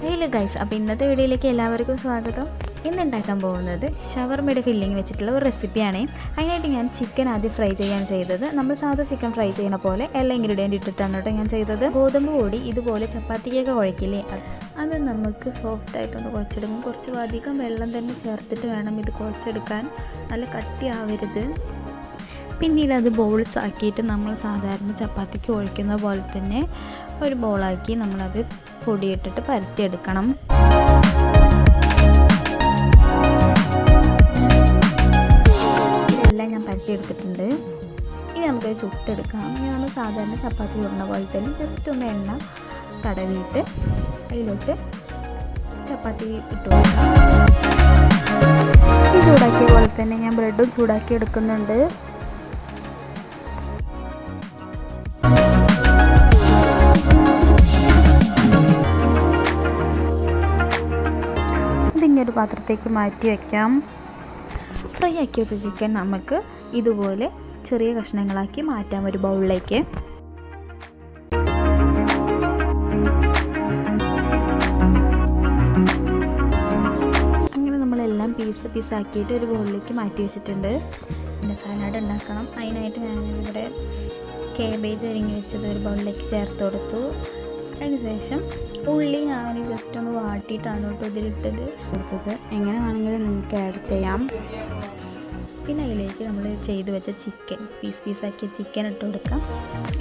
Hello guys അപ്പോൾ ഇന്നത്തെ വീഡിയോയിലേക്ക് എല്ലാവർക്കും സ്വാഗതം. ഇന്ന് ഉണ്ടാക്കാൻ പോകുന്നത് ഷവർമയുടെ ഫില്ലിംഗ് വെച്ചിട്ടുള്ള ഒരു റെസിപ്പിയാണ് അതിനായിട്ട് ഞാൻ ചിക്കൻ ആദ്യം ഫ്രൈ ചെയ്യാൻ ചെയ്തത്. നമ്മൾ സാധാ ചിക്കൻ ഫ്രൈ ചെയ്യുന്ന പോലെ എല്ലാ ഇൻഗ്രീഡിയന്റ് ഇട്ടിട്ടാണ് കേട്ടോ ഞാൻ ചെയ്തത്. ഗോതമ്പ് പൊടി ഇതുപോലെ ചപ്പാത്തിക്കൊക്കെ കുഴക്കില്ലേ അത് നമുക്ക് സോഫ്റ്റ് ആയിട്ടൊന്ന് കുഴച്ചെടുക്കും കുറച്ച് അധികം വെള്ളം തന്നെ ചേർത്തിട്ട് വേണം ഇത് കുഴച്ചെടുക്കാൻ നല്ല കട്ടിയാവരുത്. പിന്നീട് അത് ബോൾസ് ആക്കിയിട്ട് നമ്മൾ സാധാരണ ചപ്പാത്തിക്ക് ഒഴിക്കുന്ന പോലെ തന്നെ ഒരു ബോളാക്കി നമ്മളത് പൊടിയിട്ടിട്ട് പരത്തിയെടുക്കണം. എല്ലാം ഞാൻ പരത്തിയെടുത്തിട്ടുണ്ട്. ഇനി നമുക്കത് ചുട്ടെടുക്കാം. ഇനി നമ്മൾ സാധാരണ ചപ്പാത്തി ചുടുന്ന പോലെ തന്നെ ജസ്റ്റ് ഒന്ന് എണ്ണ തടവിയിട്ട് അതിലോട്ട് ചപ്പാത്തി ഇട്ട് കൊടുക്കാം. ചൂടാക്കിയ പോലെ തന്നെ ഞാൻ ബ്രെഡും ചൂടാക്കി എടുക്കുന്നുണ്ട്. പാത്രത്തേക്ക് മാറ്റി വയ്ക്കാം ഫ്രൈ ആക്കി വെച്ച ചിക്കൻ നമുക്ക് ഇതുപോലെ ചെറിയ കഷ്ണങ്ങളാക്കി മാറ്റാം ഒരു ബൗളിലേക്ക്. അങ്ങനെ നമ്മളെല്ലാം പീസ് പീസാക്കിയിട്ട് ഒരു ബൗളിലേക്ക് മാറ്റി വെച്ചിട്ടുണ്ട്. പിന്നെ സലാഡ് ഉണ്ടാക്കണം. അതിനായിട്ട് ഞാനിവിടെ കേബേജ് അരിഞ്ഞു വെച്ചത് ഒരു ബൗളിലേക്ക് ചേർത്ത് കൊടുത്തു. അതിനുശേഷം ഉള്ളി ഞാൻ ജസ്റ്റ് ഒന്ന് വാട്ടിയിട്ടാണ് കേട്ടോ ഇതിലിട്ടത്. കൊടുത്തത് എങ്ങനെ വേണമെങ്കിലും നിങ്ങൾക്ക് ആഡ് ചെയ്യാം. പിന്നെ അതിലേക്ക് നമ്മൾ ചെയ്ത് വെച്ച ചിക്കൻ പീസ് പീസാക്കിയ ചിക്കൻ ഇട്ട് കൊടുക്കാം.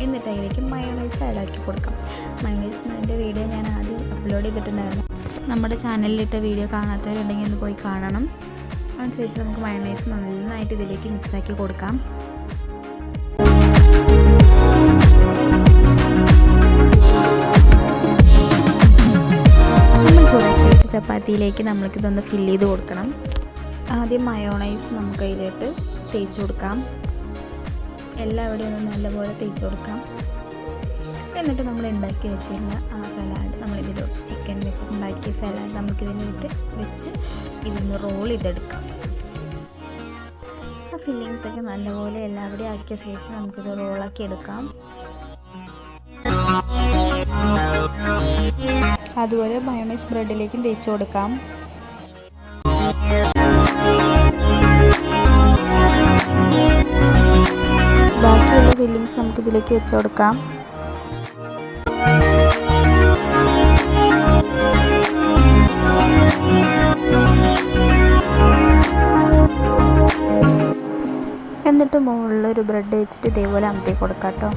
എന്നിട്ട് അതിലേക്ക് മയോണൈസ് ആഡ് ആക്കി കൊടുക്കാം. മയോണൈസ് എന്റെ വീഡിയോ ഞാൻ ആദ്യം അപ്ലോഡ് ചെയ്തിട്ടുണ്ടായിരുന്നു. നമ്മുടെ ചാനലിലിട്ട വീഡിയോ കാണാത്തവരുണ്ടെങ്കിൽ ഒന്ന് പോയി കാണണം. അതിനുശേഷം നമുക്ക് മയോണൈസ് നന്നായിട്ട് ഇതിലേക്ക് മിക്സാക്കി കൊടുക്കാം. ചപ്പാത്തിയിലേക്ക് നമ്മൾക്കിതൊന്ന് ഫില്ല് ചെയ്ത് കൊടുക്കണം. ആദ്യം മയോണൈസ് നമുക്ക് അതിലോട്ട് തേച്ച് കൊടുക്കാം. എല്ലാവിടെയും ഒന്ന് നല്ലപോലെ തേച്ച് കൊടുക്കാം. എന്നിട്ട് നമ്മൾ ഉണ്ടാക്കി വെച്ചിരുന്ന ആ സലാഡ് നമ്മളിതിലോട്ട് ചിക്കൻ വെച്ച് ഉണ്ടാക്കിയ സലാഡ് നമുക്കിതിലോട്ട് വെച്ച് ഇതൊന്ന് റോൾ ചെയ്തെടുക്കാം. ആ ഫില്ലിങ്സ് ഒക്കെ നല്ലപോലെ എല്ലാവിടെയും ആക്കിയ ശേഷം നമുക്കിത് റോളാക്കി എടുക്കാം. അതുപോലെ മയോണൈസ് ബ്രെഡിലേക്കും തേച്ച് കൊടുക്കാം. ബാക്കിയുള്ള ഫില്ലിങ്സ് നമുക്ക് ഇതിലേക്ക് വെച്ച് കൊടുക്കാം. എന്നിട്ട് മുകളിലൊരു ബ്രെഡ് വെച്ചിട്ട് ഇതേപോലെ അമർത്തി കൊടുക്കാം കേട്ടോ.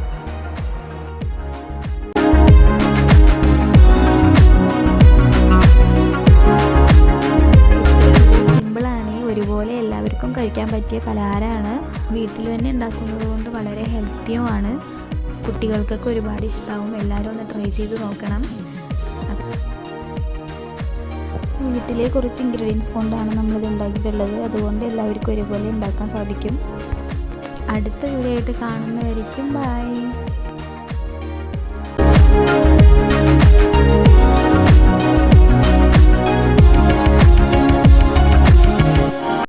കഴിക്കാൻ പറ്റിയ പലഹാരമാണ്. വീട്ടിൽ തന്നെ ഉണ്ടാക്കുന്നത് കൊണ്ട് വളരെ ഹെൽത്തിയുമാണ്. കുട്ടികൾക്കൊക്കെ ഒരുപാട് ഇഷ്ടമാവും എല്ലാവരും ഒന്ന് ട്രൈ ചെയ്ത് നോക്കണം. വീട്ടിലെ കുറച്ച് ഇൻഗ്രീഡിയൻസ് കൊണ്ടാണ് നമ്മളിത് ഉണ്ടാക്കിയിട്ടുള്ളത്. അതുകൊണ്ട് എല്ലാവർക്കും ഒരുപോലെ ഉണ്ടാക്കാൻ സാധിക്കും. അടുത്ത വീഡിയോ ആയിട്ട് കാണുന്നവരിക്കും ബൈ